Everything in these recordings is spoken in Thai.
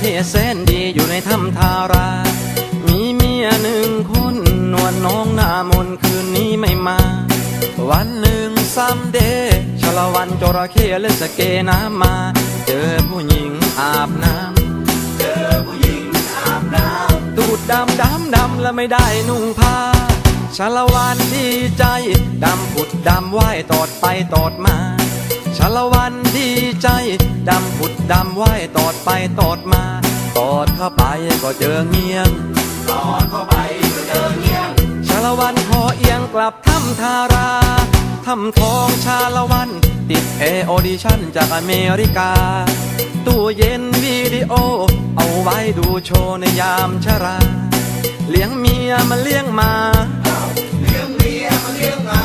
เข้แสนดีอยู่ในถ้ำทารา มีเมียหนึ่งคนนวลน้องหน้ามนคืนนี้ไม่มา วันหนึ่งซัมเดย์ชาละวันจระเข้เล่นสเกน้ำมา เจอผู้หญิงอาบน้ำเจอผู้หญิงอาบน้ำตูดดำดำดำและไม่ได้นุ่งผ้าชาละวันดีใจดำผุดดำว่ายตอดไปตอดมา ชาละวันดีใจดำผุดดำว่ายตอดไปตอดมา ตอดเข้าไปก็เจอเงียงชาละวันพอเอียงกลับถ้ำทาราถ้ำทองชาละวัน ติดเอออดิชั่นจากอเมริกา ตู้เย็นวิดีโอ เอาไว้ดูโชว์ในยามชรา เลี้ยงเมียมาเลี้ยงหมาเลี้ยงเมียมาเลี้ยงหมา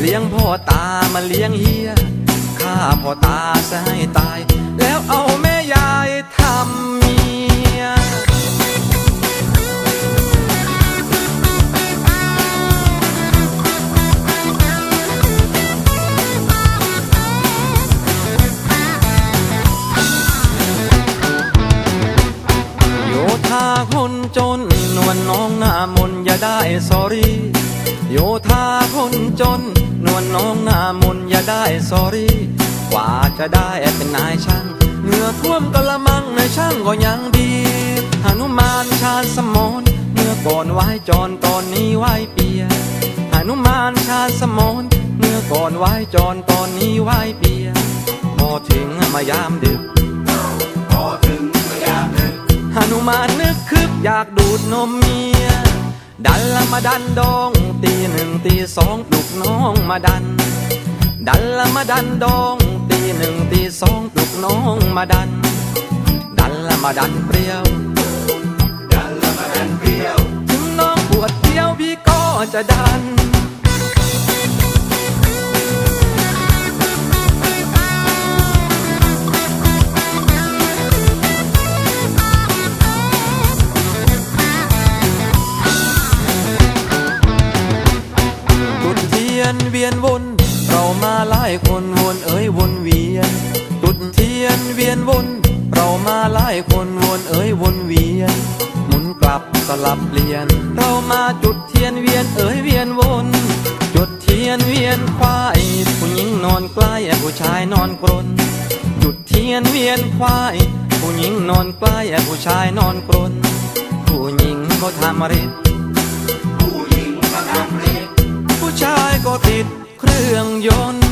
เลี้ยงพ่อตามาเลี้ยงเฮียฆ่า พ่อตาซะให้ตาย แล้วเอาแม่ยายทำเมีย โยธาคนจนนวลน้องหน้ามนอย่าได้สอรี่โยธาคนจน นวลน้องหน้ามนอย่าได้สอรี่ กว่าจะได้เป็นนายช่างเหงื่อท่วมกละมังนายช่างก็ยังดีหนุมานชาญสมนเมื่อก่อนไว้จรตอนนี้ไว้เปียหนุมานชาญสมนเมื่อก่อนไว้จรตอนนี้ไว้เปียพอถึงมายามดึกพอถึงมายามดึกหนุมานนึกคึกอยากดูดนมเมียดันละมาดันดองตีหนึ่งตีสองปลุกน้องมาดัน ดันละมาดันดอง ตีหนึ่งตีสองปลุกน้องมาดัน ดันละมาดันเปรี้ยว ดันละมาดันเปรี้ยว ถึงน้องปวดเที่ยวพี่ก็จะดันจุดเทียนเวียนวน เทียนเวียนวน เรามาหลายคนวนเอ๋ยวนเวียน หมุนกลับสลับเปลี่ยน เรามาจุดเทียนเวียนเอ๋ยเวียนวน จุดเทียนเวียนควายผู้หญิงนอนใกล้ผู้ชายนอนกรนจุดเทียนเวียนควายผู้หญิงนอนใกล้ผู้ชายนอนกรนผู้หญิงก็ทำฤทธิ์ผู้ชายก็ติดเครื่องยนต์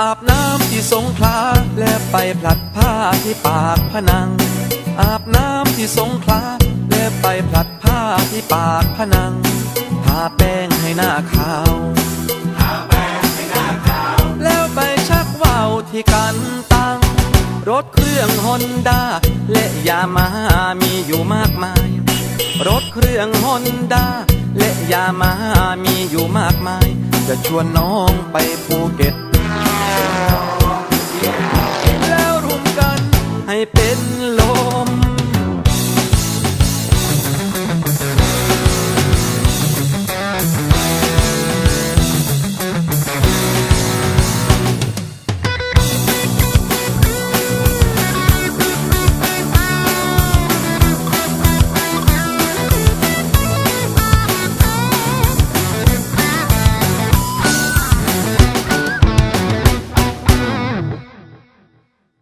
อาบน้ำที่สงขลาและไปผลัดผ้าที่ปากพนัง อาบน้ำที่สงขลาและไปผลัดผ้าที่ปากพนังทาแป้งให้หน้าขาวทาแป้งให้หน้าขาว แล้วไปชักว่าวที่กันตัง รถเครื่องฮอนด้าและยามาฮ่ามีอยู่มากมาย รถเครื่องฮอนด้าและยามาฮ่ามีอยู่มากมาย จะชวนน้องไปภูเก็ต